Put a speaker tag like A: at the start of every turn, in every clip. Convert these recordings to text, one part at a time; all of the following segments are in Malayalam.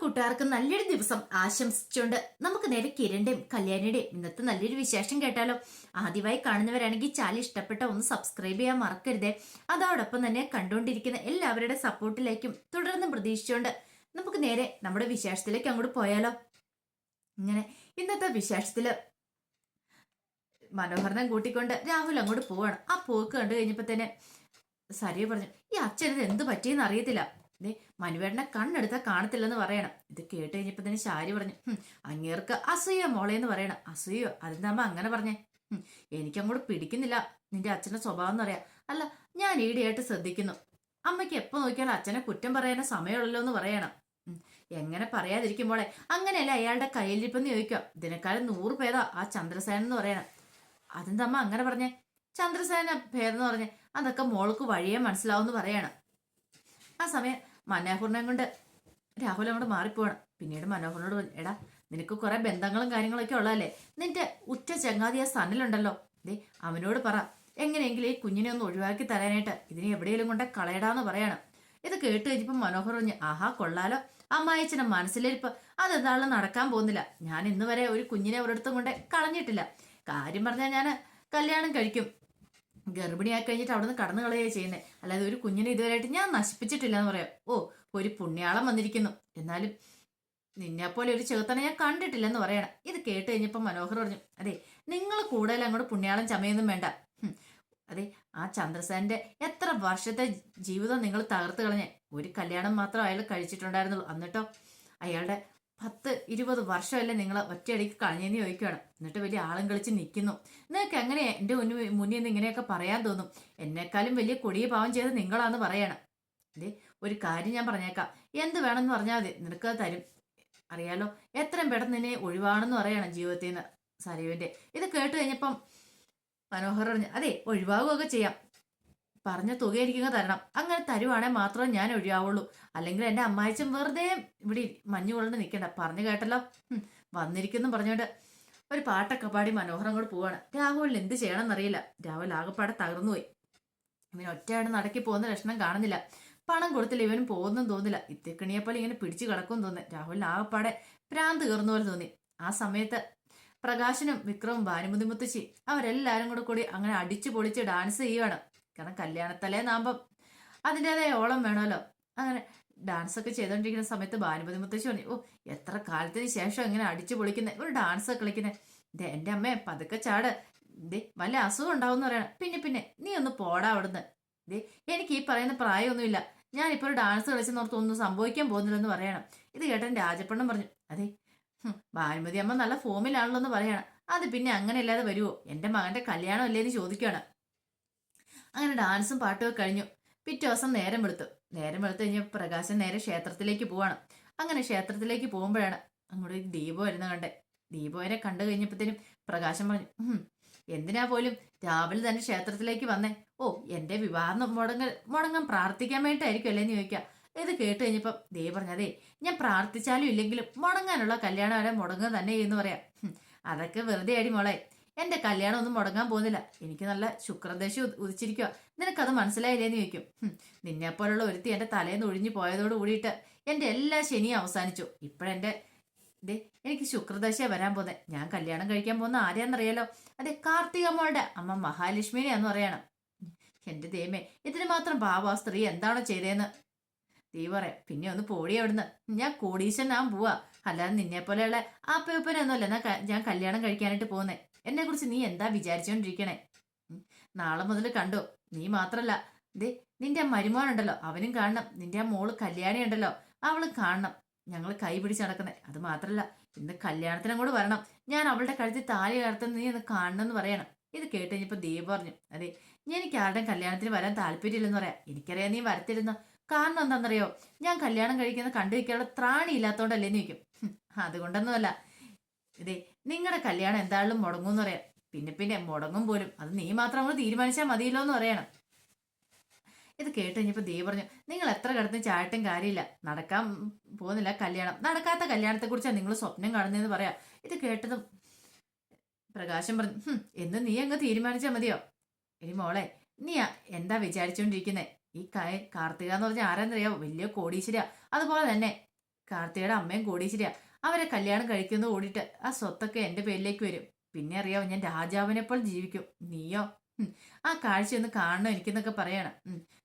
A: കൂട്ടുകാർക്ക് നല്ലൊരു ദിവസം ആശംസിച്ചുകൊണ്ട് നമുക്ക് നേരെ കിരണിന്റെയും കല്യാണിയുടെയും ഇന്നത്തെ നല്ലൊരു വിശേഷം കേട്ടാലോ. ആദ്യമായി കാണുന്നവരാണെങ്കിൽ ചാലി ഇഷ്ടപ്പെട്ട ഒന്ന് സബ്സ്ക്രൈബ് ചെയ്യാൻ മറക്കരുതേ. അതോടൊപ്പം തന്നെ കണ്ടുകൊണ്ടിരിക്കുന്ന എല്ലാവരുടെ സപ്പോർട്ടിലേക്കും തുടർന്ന് പ്രതീക്ഷിച്ചുകൊണ്ട് നമുക്ക് നേരെ നമ്മുടെ വിശേഷത്തിലേക്ക് അങ്ങോട്ട് പോയാലോ. ഇങ്ങനെ ഇന്നത്തെ വിശേഷത്തിൽ മനോഹരനെ കൂട്ടിക്കൊണ്ട് രാഹുൽ അങ്ങോട്ട് പോവാണ്. ആ പോക്ക് കണ്ടു കഴിഞ്ഞപ്പോ തന്നെ സരിയ പറഞ്ഞു ഈ അച്ഛനത് എന്ത് പറ്റിയെന്ന് അറിയത്തില്ല. ദേ മനുവേടനെ കണ്ണെടുത്താൽ കാണത്തില്ലെന്ന് പറയണം. ഇത് കേട്ട് കഴിഞ്ഞപ്പോൾ തന്നെ ശാരി പറഞ്ഞു "ഹും, അങ്ങേർക്ക് അസൂയ മോളെ എന്ന് പറയണം. അസൂയോ? അതെന്താമ്മ അങ്ങനെ പറഞ്ഞേ? എനിക്ക് എനിക്കങ്ങോട്ട് പിടിക്കുന്നില്ല. നിന്റെ അച്ഛന്റെ സ്വഭാവം എന്ന് പറയാം. അല്ല ഞാൻ ഈടെയായിട്ട് ശ്രദ്ധിക്കുന്നു. അമ്മയ്ക്ക് എപ്പോ നോക്കിയാലും അച്ഛനെ കുറ്റം പറയാനോ സമയമുള്ളല്ലോ എന്ന് പറയണം. "ഉം, എങ്ങനെ പറയാതിരിക്കുമ്പോളെ അങ്ങനെയല്ല അയാളുടെ കയ്യിലിരിപ്പെന്ന് ചോദിക്കാം ഇതിനേക്കാളും നൂറ് ഭേദാ ആ ചന്ദ്രസേനൻ എന്ന് പറയണം. അതെന്താ അമ്മ അങ്ങനെ പറഞ്ഞേ? ചന്ദ്രസേന ഭേദം എന്ന് പറഞ്ഞേ അതൊക്കെ മോൾക്ക് വഴിയേ മനസ്സിലാവും എന്ന് പറയണം. ആ സമയം മനോഹറിനെ കൊണ്ട് രാഹുൽ അങ്ങോട്ട് മാറിപ്പോണം. പിന്നീട് മനോഹറിനോട് എടാ നിനക്ക് കുറെ ബന്ധങ്ങളും കാര്യങ്ങളൊക്കെ ഉള്ളതല്ലേ? നിന്റെ ഉറ്റ ചങ്ങാതി ആ സണ്ണിലുണ്ടല്ലോ. ദേ അവനോട് പറ എങ്ങനെയെങ്കിലും ഈ കുഞ്ഞിനെ ഒന്ന് ഒഴിവാക്കി തരാനായിട്ട് ഇതിനെ എവിടെയെങ്കിലും കൊണ്ട് കളയടാന്ന് പറയണം. ഇത് കേട്ട് കഴിഞ്ഞപ്പോൾ മനോഹർ പറഞ്ഞു ആഹാ കൊള്ളാലോ. അമ്മായിച്ചനെ മനസ്സിലിരിപ്പ് അതെന്താളും നടക്കാൻ പോകുന്നില്ല. ഞാൻ ഇന്ന് വരെ ഒരു കുഞ്ഞിനെ ഒരിടത്തും കൊണ്ട് കളഞ്ഞിട്ടില്ല. കാര്യം പറഞ്ഞാൽ ഞാൻ കല്യാണം കഴിക്കും. ഗർഭിണിയായി കഴിഞ്ഞിട്ട് അവിടെ നിന്ന് കടന്നു കളയുക ചെയ്യുന്നത് അല്ലാതെ ഒരു കുഞ്ഞിനെ ഇതുവരെയായിട്ട് ഞാൻ നശിപ്പിച്ചിട്ടില്ല എന്ന് പറയാം. ഓ ഒരു പുണ്യാളം വന്നിരിക്കുന്നു. എന്നാലും നിന്നെ പോലെ ഒരു ചെറുത്തനെ ഞാൻ കണ്ടിട്ടില്ലെന്ന് പറയണം. ഇത് കേട്ട് കഴിഞ്ഞപ്പോൾ മനോഹർ പറഞ്ഞു അതെ നിങ്ങൾ കൂടുതൽ അങ്ങോട്ട് പുണ്യാളം ചമയൊന്നും വേണ്ട. അതെ ആ ചന്ദ്രസേന്റെ എത്ര വർഷത്തെ ജീവിതം നിങ്ങൾ തകർത്ത് കളഞ്ഞേ. ഒരു കല്യാണം മാത്രം അയാൾ കഴിച്ചിട്ടുണ്ടായിരുന്നുള്ളൂ. എന്നിട്ടോ അയാളുടെ പത്ത് ഇരുപത് വർഷമല്ലേ നിങ്ങൾ ഒറ്റയടിക്ക് കളഞ്ഞെന്ന് ചോദിക്കുകയാണ് എന്നിട്ട് വലിയ ആളും കളിച്ച് നിൽക്കുന്നു നിങ്ങൾക്ക് എങ്ങനെ എന്റെ മുന്നിൽ മുന്നിൽ നിന്ന് ഇങ്ങനെയൊക്കെ പറയാൻ തോന്നും? എന്നെക്കാളും വലിയ കൊടിയ പാവം ചെയ്ത് നിങ്ങളാന്ന് പറയണം. അതെ ഒരു കാര്യം ഞാൻ പറഞ്ഞേക്കാം. എന്ത് വേണമെന്ന് പറഞ്ഞാൽ മതി. നിനക്ക് തരും. അറിയാലോ? എത്രയും പെട്ടെന്ന് നിന്നെ ഒഴിവാണെന്ന് പറയണം ജീവിതത്തിൽ നിന്ന് സരയുവിന്റെ ഇത് കേട്ട് കഴിഞ്ഞപ്പം മനോഹർ പറഞ്ഞു അതെ ഒഴിവാകുകയൊക്കെ ചെയ്യാം. പറഞ്ഞ തുക എനിക്കങ്ങ് തരണം. അങ്ങനെ തരുവാണെങ്കിൽ മാത്രമേ ഞാൻ ഒഴിയാവുള്ളൂ. അല്ലെങ്കിൽ എന്റെ അമ്മായിച്ചൻ വെറുതെ ഇവിടെ മഞ്ഞു കൊള്ളണ്ട് നിൽക്കണ്ട. പറഞ്ഞു കേട്ടല്ലോ? വന്നിരിക്കുന്നു പറഞ്ഞോണ്ട്. ഒരു പാട്ടൊക്കെ പാടി മനോഹരം കൂടെ പോവാണ്. രാഹുലിന് എന്ത് ചെയ്യണമെന്നറിയില്ല. രാഹുൽ ആകെപ്പാടെ തകർന്നുപോയി ഇവൻ ഒറ്റയാണ് നടക്കി പോകുന്ന ലക്ഷണം കാണുന്നില്ല. പണം കൊടുത്തില്ല. ഇവനും പോകുന്നും തോന്നില്ല ഇത്തിക്കണിയെ പോലെ ഇങ്ങനെ പിടിച്ചു കിടക്കും തോന്നി രാഹുലിന് ആകെപ്പാടെ പ്രാന്ത് കയറുന്ന പോലെ തോന്നി. ആ സമയത്ത് പ്രകാശനും വിക്രവും ഭാനുമതി മുത്തശ്ശി അവരെല്ലാരും കൂടെ കൂടി അങ്ങനെ അടിച്ചു പൊളിച്ച് ഡാൻസ് ചെയ്യുവാണ്. കാരണം കല്യാണത്തലേ നാമ്പം അതിന്റെതായ ഓളം വേണമല്ലോ അങ്ങനെ ഡാൻസ് ഒക്കെ ചെയ്തോണ്ടിരിക്കുന്ന സമയത്ത് ഭാനുപതി മുത്തശ്ശി പറഞ്ഞു ഓ എത്ര കാലത്തിന് ശേഷം ഇങ്ങനെ അടിച്ചു പൊളിക്കുന്നത് ഒരു ഡാൻസ് ഒക്കെ കളിക്കുന്നത് ദേ എന്റെ അമ്മേ പതുക്കെ ചാട്. ദേ വല്ല അസുഖം ഉണ്ടാവും എന്ന് പറയണം. പിന്നെ പിന്നെ നീ ഒന്ന് പോടാ അവിടുന്ന്. ദേ എനിക്ക് ഈ പറയുന്ന പ്രായമൊന്നുമില്ല. ഞാനിപ്പോൾ ഒരു ഡാൻസ് കളിച്ചെന്നോർത്ത് ഒന്നും സംഭവിക്കാൻ പോകുന്നില്ലെന്ന് പറയണം. ഇത് കേട്ടൻ രാജപ്പണ്ണം പറഞ്ഞു അതെ ഭാനുമതി അമ്മ നല്ല ഫോമിലാണല്ലോ എന്ന് പറയണം. അത് പിന്നെ അങ്ങനെ അല്ലാതെ വരുമോ എന്റെ മകന്റെ കല്യാണം അല്ലേന്ന് ചോദിക്കുകയാണ്. അങ്ങനെ ഡാൻസും പാട്ടും ഒക്കെ കഴിഞ്ഞു. പിറ്റേ ദിവസം നേരം വെളുത്തു. നേരം വെളുത്തു കഴിഞ്ഞാൽ പ്രകാശം നേരെ ക്ഷേത്രത്തിലേക്ക് പോവാണ്. അങ്ങനെ ക്ഷേത്രത്തിലേക്ക് പോകുമ്പോഴാണ് അങ്ങോട്ട് ദീപം വരുന്ന കണ്ടേ. ദീപോനെ കണ്ടു കഴിഞ്ഞപ്പോഴത്തേനും പ്രകാശം പറഞ്ഞു എന്തിനാ പോലും രാവിലെ തന്നെ ക്ഷേത്രത്തിലേക്ക് വന്നേ? ഓ എന്റെ വിവാഹം മുടങ്ങൽ മുടങ്ങാൻ പ്രാർത്ഥിക്കാൻ വേണ്ടിയിട്ടായിരിക്കും അല്ലേ എന്ന് ചോദിക്കാം. ഇത് കേട്ട് കഴിഞ്ഞപ്പം ദേ പറഞ്ഞതേ ഞാൻ പ്രാർത്ഥിച്ചാലും ഇല്ലെങ്കിലും മുടങ്ങാനുള്ള കല്യാണം വരെ മുടങ്ങുക തന്നെ എന്ന് പറയാം. അതൊക്കെ വെറുതെ അടി മോളെ. എന്റെ കല്യാണം ഒന്നും മുടങ്ങാൻ പോകുന്നില്ല. എനിക്ക് നല്ല ശുക്രദേശം ഉദ- ഉദിച്ചിരിക്കുക നിനക്കത് മനസ്സിലായില്ലേന്ന് ചോദിക്കും. നിന്നെ നിന്നെപ്പോലുള്ള ഒരുത്തി എന്റെ തലേന്ന് ഒഴിഞ്ഞു പോയതോട് കൂടിയിട്ട് എന്റെ എല്ലാ ശനിയും അവസാനിച്ചു. ഇപ്പോഴെന്റെ ദേ എനിക്ക് ശുക്രദശ വരാൻ പോകുന്നത് ഞാൻ കല്യാണം കഴിക്കാൻ പോകുന്ന ആരെയാണെന്നറിയാലോ? അതെ കാർത്തിക മോളുടെ അമ്മ മഹാലക്ഷ്മിനെയാന്ന് പറയണം. എന്റെ ദൈവമേ ഇതിന് മാത്രം പാവ ആ സ്ത്രീ എന്താണോ ചെയ്തതെന്ന് ദീ പറയാം പിന്നെ ഒന്ന് പോടി അവിടുന്ന്. ഞാൻ കോടീശൻ ഞാൻ പോവാ. അല്ലാതെ നിന്നെ പോലെയുള്ള ആ പേപ്പനൊന്നുമല്ല ഞാൻ കല്യാണം കഴിക്കാനായിട്ട് പോകുന്നേ. എന്നെ കുറിച്ച് നീ എന്താ വിചാരിച്ചോണ്ടിരിക്കണേ? നാളെ മുതൽ കണ്ടോ നീ മാത്രല്ല. ദേ നിന്റെ ആ മരുമോനുണ്ടല്ലോ അവനും കാണണം. നിന്റെ ആ മോൾ കല്യാണി ഉണ്ടല്ലോ അവൾ കാണണം. ഞങ്ങൾ കൈ പിടിച്ച് നടക്കുന്നത് അത് മാത്രല്ല ഇന്ന് കല്യാണത്തിനും കൂടെ വരണം. ഞാൻ അവളുടെ കഴുത്തിൽ താലി കയർത്തുന്ന നീ ഒന്ന് കാണണം എന്ന് പറയണം. ഇത് കേട്ട് കഴിഞ്ഞപ്പോ ദീപ് പറഞ്ഞു അതെ എനിക്ക് ആരുടെയും കല്യാണത്തിന് വരാൻ താല്പര്യമില്ലെന്ന് പറയാം. എനിക്കറിയാം നീ വരത്തിരുന്നു കാരണം എന്താണെന്നറിയോ? ഞാൻ കല്യാണം കഴിക്കുന്ന കണ്ടു വയ്ക്കാനുള്ള ത്രാണി ഇല്ലാത്തോണ്ടല്ലേ നീക്കും അതുകൊണ്ടൊന്നുമല്ല. ഇതേ നിങ്ങളുടെ കല്യാണം എന്തായാലും മുടങ്ങും എന്ന് പറയാം. പിന്നെ പിന്നെ മുടങ്ങും പോലും. അത് നീ മാത്രം നമ്മൾ തീരുമാനിച്ചാൽ മതിയല്ലോ എന്ന് പറയണം. ഇത് കേട്ട് കഴിഞ്ഞപ്പോൾ ദേ പറഞ്ഞു നിങ്ങൾ എത്ര കിടന്ന് ചാട്ടും കാര്യമില്ല. നടക്കാൻ പോകുന്നില്ല കല്യാണം. നടക്കാത്ത കല്യാണത്തെക്കുറിച്ചാണ് നിങ്ങൾ സ്വപ്നം കാണുന്നതെന്ന് പറയാം. ഇത് കേട്ടതും പ്രകാശം പറഞ്ഞു "ഹും, എന്ന് നീ അങ്ങ് തീരുമാനിച്ചാൽ മതിയോ? ഇനി മോളെ നീ എന്താ വിചാരിച്ചുകൊണ്ടിരിക്കുന്നത് ഈ കാർത്തിക എന്ന് പറഞ്ഞാൽ ആരാന്നറിയാവോ? വലിയ കോടീശ്വര അതുപോലെ തന്നെ കാർത്തികയുടെ അമ്മയും കോടീശ്വരിയാ. അവരെ കല്യാണം കഴിക്കുന്ന ഓടിട്ട് ആ സ്വത്തൊക്കെ എന്റെ പേരിലേക്ക് വരും. പിന്നെ അറിയാവോ ഞാൻ രാജാവിനെപ്പോൾ ജീവിക്കും. നീയോ? ആ കാഴ്ച ഒന്ന് കാണണം എനിക്കെന്നൊക്കെ പറയണം.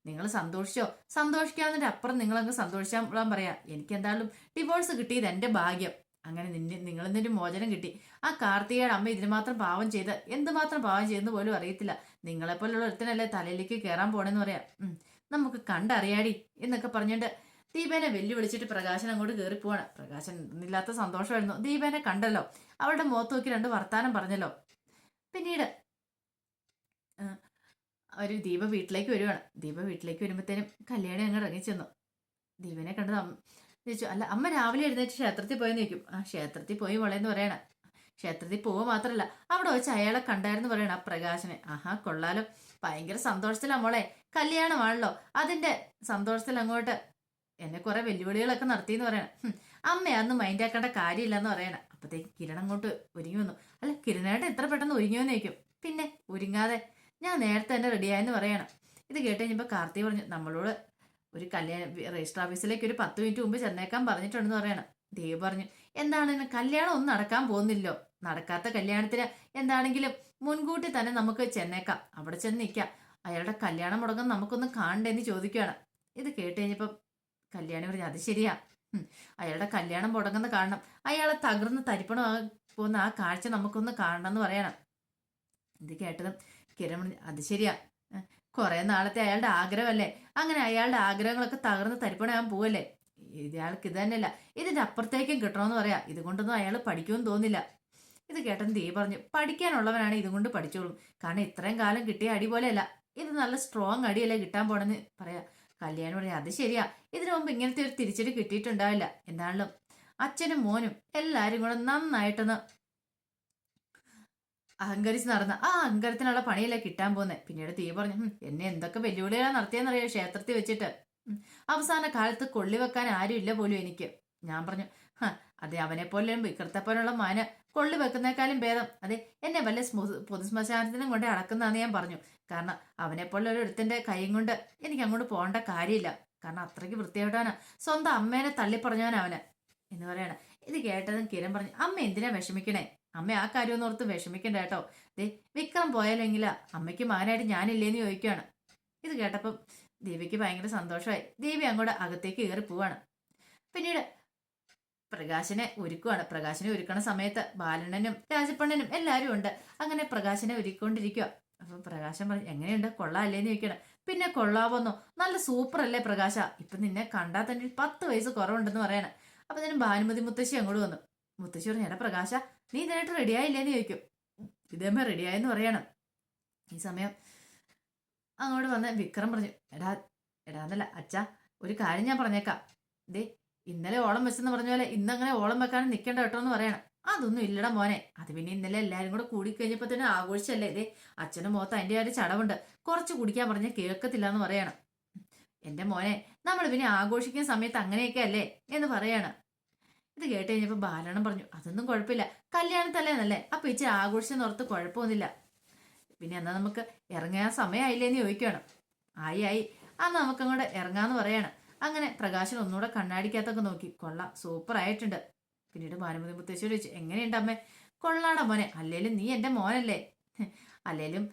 A: നിങ്ങൾ സന്തോഷിച്ചോ? സന്തോഷിക്കാവുന്നതിന്റെ അപ്പുറം നിങ്ങളങ്ങ് സന്തോഷിച്ചാൻ പറയാം. എനിക്ക് എന്തായാലും ഡിവോഴ്സ് കിട്ടിയത് എന്റെ ഭാഗ്യം. അങ്ങനെ നിന്നെ നിങ്ങളിൽ നിന്നൊരു മോചനം കിട്ടി. ആ കാർത്തികയുടെ അമ്മ ഇതിന് മാത്രം പാവം ചെയ്ത് എന്തുമാത്രം പാവം ചെയ്തെന്ന് പോലും അറിയത്തില്ല. നിങ്ങളെപ്പോലുള്ള ഒരുത്തനല്ലേ തലയിലേക്ക് കയറാൻ പോണെന്ന് പറയാം. നമുക്ക് കണ്ടറിയാടി എന്നൊക്കെ പറഞ്ഞിട്ട് ദീപേനെ വെല്ലുവിളിച്ചിട്ട് പ്രകാശൻ അങ്ങോട്ട് കയറി പോവാണ്. പ്രകാശൻ ഇല്ലാത്ത സന്തോഷമായിരുന്നു. ദീപേനെ കണ്ടല്ലോ. അവളുടെ മുഖത്ത് നോക്കി രണ്ട് വർത്താനം പറഞ്ഞല്ലോ. പിന്നീട് ഒരു ദീപ വീട്ടിലേക്ക് വരുവാണ്. ദീപ വീട്ടിലേക്ക് വരുമ്പോഴത്തേനും കല്യാണി അങ്ങ് ഇറങ്ങി ചെന്നു. ദീപനെ കണ്ടത് ചോദിച്ചു അല്ല അമ്മ രാവിലെ എഴുന്നേറ്റ് ക്ഷേത്രത്തിൽ പോയെന്ന് ചോദിക്കും. ആ ക്ഷേത്രത്തിൽ പോയി വളയെന്ന് പറയണ. ക്ഷേത്രത്തിൽ പോവുക മാത്രമല്ല അവിടെ വെച്ച് അയാളെ കണ്ടായിരുന്നു പറയണ ആ പ്രകാശനെ. ആഹാ കൊള്ളാലോ. ഭയങ്കര സന്തോഷത്തിലാ മോളെ. കല്യാണമാണല്ലോ. അതിന്റെ സന്തോഷത്തിൽ അങ്ങോട്ട് എന്നെ കുറെ വെല്ലുവിളികളൊക്കെ നടത്തിയെന്ന് പറയണം. അമ്മ അന്ന് മൈൻഡ് ആക്കേണ്ട കാര്യമില്ലെന്ന് പറയണം. അപ്പത്തേക്ക് കിരൺ അങ്ങോട്ട് ഒരുങ്ങി വന്നു. അല്ല കിരണേട്ടൻ എത്ര പെട്ടെന്ന് ഒരുങ്ങിയോന്ന് ചോദിക്കും. പിന്നെ ഒരുങ്ങാതെ ഞാൻ നേരത്തെ തന്നെ റെഡിയായെന്ന് പറയണം. ഇത് കേട്ട് കഴിഞ്ഞപ്പോൾ കാർത്തി പറഞ്ഞു നമ്മളോട് ഒരു കല്യാണ രജിസ്റ്റർ ഓഫീസിലേക്ക് ഒരു പത്ത് മിനിറ്റ് മുമ്പ് ചെന്നേക്കാൻ പറഞ്ഞിട്ടുണ്ടെന്ന് പറയണം. ദേവ് പറഞ്ഞു എന്താണ് കല്യാണം ഒന്നും നടക്കാൻ പോകുന്നില്ലോ നടക്കാത്ത കല്യാണത്തിന് എന്താണെങ്കിലും മുൻകൂട്ടി തന്നെ നമുക്ക് ചെന്നേക്കാം. അവിടെ ചെന്ന് നിൽക്കാം അയാളുടെ കല്യാണം മുടങ്ങും നമുക്കൊന്ന് കാണണ്ടേന്ന് ചോദിക്കുകയാണ് ഇത് കേട്ട് കഴിഞ്ഞപ്പോൾ കല്യാണി പറഞ്ഞു അത് ശരിയാ. അയാളുടെ കല്യാണം മുടങ്ങുന്ന കാണണം. അയാളെ തകർന്ന് തരിപ്പണം? പോകുന്ന ആ കാഴ്ച നമുക്കൊന്ന് കാണണം എന്ന് പറയണം. ഇത് കേട്ടതും കിരൺ അത് ശരിയാ. കുറെ നാളത്തെ അയാളുടെ ആഗ്രഹമല്ലേ? അങ്ങനെ അയാളുടെ ആഗ്രഹങ്ങളൊക്കെ തകർന്ന് തരിപ്പണയാൻ പോവല്ലേ? ഇയാൾക്ക് ഇത് തന്നെയല്ല. ഇതിന്റെ അപ്പുറത്തേക്കും കിട്ടണമെന്ന് പറയാം. ഇതുകൊണ്ടൊന്നും അയാൾ പഠിക്കുമെന്ന് തോന്നില്ല. ഇത് കേട്ടൻ ദീ പറഞ്ഞു പഠിക്കാനുള്ളവനാണ് ഇതുകൊണ്ട് പഠിച്ചോളും. കാരണം ഇത്രയും കാലം കിട്ടിയ അടി പോലെയല്ല. ഇത് നല്ല സ്ട്രോങ് അടിയല്ലേ കിട്ടാൻ പോണെന്ന് പറയാ. കല്യാണം പറഞ്ഞു അത് ശരിയാ. ഇതിനു മുമ്പ് ഇങ്ങനത്തെ ഒരു തിരിച്ചടി കിട്ടിയിട്ടുണ്ടാവില്ല. എന്നാലും അച്ഛനും മോനും എല്ലാരും കൂടെ നന്നായിട്ടൊന്ന് അഹങ്കരിച്ച് നടന്ന ആ അഹങ്കാരത്തിനുള്ള പണിയല്ല കിട്ടാൻ പോകുന്നത് പിന്നീട് തീ പറഞ്ഞു എന്നെ എന്തൊക്കെ വെല്ലുവിളികളാണ് നടത്തിയെന്നറിയോ ക്ഷേത്രത്തിൽ വെച്ചിട്ട്. അവസാന കാലത്ത് കൊള്ളി വെക്കാൻ ആരും ഇല്ല പോലും എനിക്ക്. ഞാൻ പറഞ്ഞു അതെ അവനെ പോലെ വിക്രത്തെ മാന് കൊള്ളി വെക്കുന്നേക്കാളും ഭേദം. അതെ എന്നെ വല്ല പൊതുശ്മശാനത്തിനും കൊണ്ട് അടക്കുന്നതാന്ന് ഞാൻ പറഞ്ഞു. കാരണം അവനെ പോലെ ഒരു ഒരുത്തിന്റെ കൈയും കൊണ്ട് എനിക്ക് അങ്ങോട്ട് പോകേണ്ട കാര്യമില്ല. കാരണം അത്രയ്ക്ക് വൃത്തിയായിട്ടാണ് സ്വന്തം അമ്മേനെ തള്ളിപ്പറഞ്ഞവൻ അവന്. എന്ന് പറയണ. ഇത് കേട്ടതും കിരൺ പറഞ്ഞു അമ്മ എന്തിനാ വിഷമിക്കണേ? അമ്മ ആ കാര്യമൊന്നും ഓർത്ത് വിഷമിക്കണ്ട കേട്ടോ. ദേ വിക്രം പോയാലെങ്കിൽ അമ്മയ്ക്ക് മകനായിട്ട് ഞാനില്ലേന്ന് ചോദിക്കുകയാണ് ഇത് കേട്ടപ്പം ദേവിക്ക് ഭയങ്കര സന്തോഷമായി. ദേവി അങ്ങോട്ട് അകത്തേക്ക് കയറി പോവാണ് പിന്നീട് പ്രകാശനെ ഒരുക്കുവാണ്. പ്രകാശനെ ഒരുക്കണ സമയത്ത് ബാലണ്ണനും രാജപ്പണ്ണനും എല്ലാവരും ഉണ്ട്. അങ്ങനെ പ്രകാശനെ ഒരുക്കൊണ്ടിരിക്കുക അപ്പൊ പ്രകാശം പറഞ്ഞു എങ്ങനെയുണ്ട്? കൊള്ളാല്ലേന്ന് ചോദിക്കണം പിന്നെ കൊള്ളാവോന്നോ. നല്ല സൂപ്പർ അല്ലേ പ്രകാശ. ഇപ്പൊ നിന്നെ കണ്ടാൽ തന്നെ പത്ത് വയസ്സ് കുറവുണ്ടെന്ന് പറയണം. അപ്പൊ തന്നെ ഭാനുമതി മുത്തശ്ശി അങ്ങോട്ട് വന്നു. മുത്തശ്ശി പറഞ്ഞു എടാ പ്രകാശ നീ ഇതിനായിട്ട് റെഡിയായില്ലേന്ന് ചോദിക്കും. ഇതേമ്മ റെഡിയായെന്ന് പറയണം. ഈ സമയം അങ്ങോട്ട് വന്ന് വിക്രം പറഞ്ഞു എടാ എടാന്നല്ല അച്ഛാ ഒരു കാര്യം ഞാൻ പറഞ്ഞേക്കാം. ദേ ഇന്നലെ ഓളം വെച്ചെന്ന് പറഞ്ഞ പോലെ ഇന്നങ്ങനെ ഓളം വെക്കാൻ നിൽക്കേണ്ട കേട്ടോ എന്ന് പറയണം. അതൊന്നും ഇല്ലട മോനെ. അത് പിന്നെ ഇന്നലെ എല്ലാരും കൂടെ കൂടി കഴിഞ്ഞപ്പോ തന്നെ ആഘോഷിച്ചല്ലേ ഇതേ? അച്ഛനും മോത്ത അതിന്റെ ഒരു ചടവുണ്ട്. കുറച്ച് കുടിക്കാൻ പറഞ്ഞ കേൾക്കത്തില്ല എന്ന് പറയണം. എന്റെ മോനെ നമ്മൾ പിന്നെ ആഘോഷിക്കുന്ന സമയത്ത് അങ്ങനെയൊക്കെ അല്ലേ എന്ന് പറയാണ്. ഇത് കേട്ട് കഴിഞ്ഞപ്പോ ബാലണം പറഞ്ഞു അതൊന്നും കുഴപ്പമില്ല. കല്യാണത്തല്ലേന്നല്ലേ അപ്പൊ ഇച്ചിരി ആഘോഷിച്ചെന്ന് ഓർത്ത് കുഴപ്പമൊന്നുമില്ല. പിന്നെ എന്നാ നമുക്ക് ഇറങ്ങാൻ സമയമായില്ലേന്ന് ചോദിക്കണം. ആയി ആയി. അന്ന് നമുക്കങ്ങോട്ട് ഇറങ്ങാന്ന് പറയാണ്. അങ്ങനെ പ്രകാശൻ ഒന്നുകൂടെ കണ്ണാടിക്കകത്തൊക്കെ നോക്കി. കൊള്ളാം സൂപ്പർ ആയിട്ടുണ്ട്. പിന്നീട് ഭാനുമതി മുത്തശ്ശി ചോദിച്ചു എങ്ങനെയുണ്ട് അമ്മേ? കൊള്ളാടാ മോനെ അല്ലേലും നീ എന്റെ മോനല്ലേ? അല്ലേലും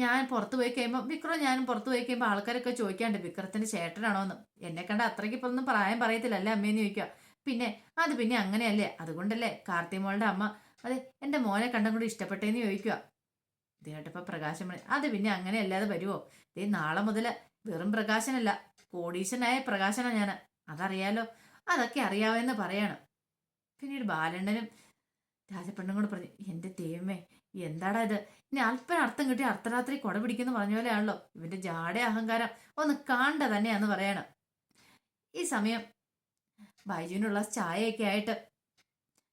A: ഞാൻ പുറത്തു പോയി കഴിയുമ്പോൾ വിക്രം ഞാനും പുറത്ത് പോയി കഴിയുമ്പോൾ ആൾക്കാരൊക്കെ ചോദിക്കാണ്ട് വിക്രത്തിന്റെ ചേട്ടനാണോ എന്ന് എന്നെ കണ്ട അത്രയ്ക്ക് ഇപ്പൊ ഒന്നും പ്രായം പറയത്തില്ല അല്ലേ അമ്മേന്ന് ചോദിക്കുക. പിന്നെ അത് പിന്നെ അങ്ങനെയല്ലേ? അതുകൊണ്ടല്ലേ കാർത്തിമോളുടെ അമ്മ അതെ എന്റെ മോനെ കണ്ടും കൂടി ഇഷ്ടപ്പെട്ടേന്ന് ചോദിക്കുക. ഇത് പ്രകാശം അത് പിന്നെ അങ്ങനെയല്ലാതെ വരുമോ ദേ നാളെ മുതൽ വെറും പ്രകാശനല്ല കോടീശനായ പ്രകാശനാ ഞാൻ അതറിയാലോ? അതൊക്കെ അറിയാമെന്ന് പറയണം. പിന്നീട് ബാലണ്ണനും രാജപ്പെണ്ണും കൂടെ പറഞ്ഞു എന്റെ ദൈവമേ എന്താടാ ഇത്? ഇനി അല്പം അർത്ഥം കിട്ടി അർദ്ധരാത്രി കൊട പിടിക്കുന്നു പറഞ്ഞ പോലെയാണല്ലോ. ഇവന്റെ ജാട അഹങ്കാരം. ഒന്ന് കാണ്ട തന്നെയാന്ന് പറയണം. ഈ സമയം ബൈജുവിനുള്ള ചായയൊക്കെ ആയിട്ട്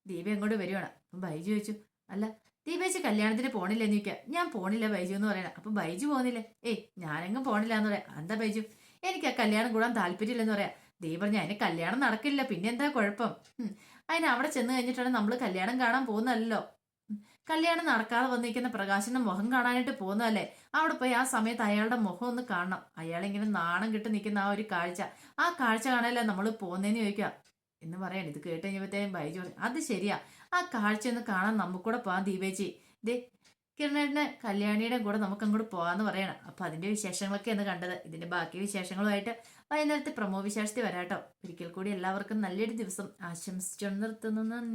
A: ദീപ അങ്ങോട്ട് വരുവാണ്. അപ്പം ബൈജു ചോദിച്ചു അല്ല ദീപേച്ചി കല്യാണത്തിന് പോണില്ലെന്ന് ചോദിക്കുക ഞാൻ പോണില്ല ബൈജു എന്ന് പറയണം. അപ്പൊ ബൈജു പോകുന്നില്ലേ ഏയ് ഞാനെങ്ങും പോണില്ല എന്ന് പറയാം. എന്താ ബൈജു? എനിക്ക് ആ കല്യാണം കൂടാൻ താല്പര്യമില്ലെന്ന് പറയാം. ദീപ പറഞ്ഞു അതിന് കല്യാണം നടക്കില്ല. പിന്നെ എന്താ കുഴപ്പം. അതിന് അവിടെ ചെന്ന് കഴിഞ്ഞിട്ടാണ് നമ്മൾ കല്യാണം കാണാൻ പോകുന്നതല്ലോ. കല്യാണം നടക്കാതെ വന്നിരിക്കുന്ന പ്രകാശന്റെ മുഖം കാണാനായിട്ട് പോകുന്നതല്ലേ? അവിടെ പോയി ആ സമയത്ത് അയാളുടെ മുഖം ഒന്ന് കാണണം. അയാളിങ്ങനെ നാണം കിട്ടി നിൽക്കുന്ന ആ ഒരു കാഴ്ച. ആ കാഴ്ച കാണാനല്ലേ നമ്മൾ പോകുന്നതെന്ന് ചോദിക്കുക. എന്ന് പറയാണ്. ഇത് കേട്ട് കഴിഞ്ഞപ്പോഴത്തേനും ബൈജു അത് ശരിയാ. ആ കാഴ്ച ഒന്ന് കാണാൻ നമുക്കൂടെ പോകാം ദീപേച്ചി. ദേ കിരണേട്ടനെ കല്യാണിയുടെ കൂടെ നമുക്ക് അങ്ങോട്ട് പോകാന്ന് പറയണം. അപ്പൊ അതിന്റെ വിശേഷങ്ങളൊക്കെ ഒന്ന് കണ്ടത്. ഇതിന്റെ ബാക്കി വിശേഷങ്ങളുമായിട്ട് വൈകുന്നേരത്തെ പ്രമോ വിശേഷത്തിൽ വരാട്ടോ ഒരിക്കൽ കൂടി എല്ലാവർക്കും നല്ലൊരു ദിവസം ആശംസിച്ചു നിർത്തുന്നു.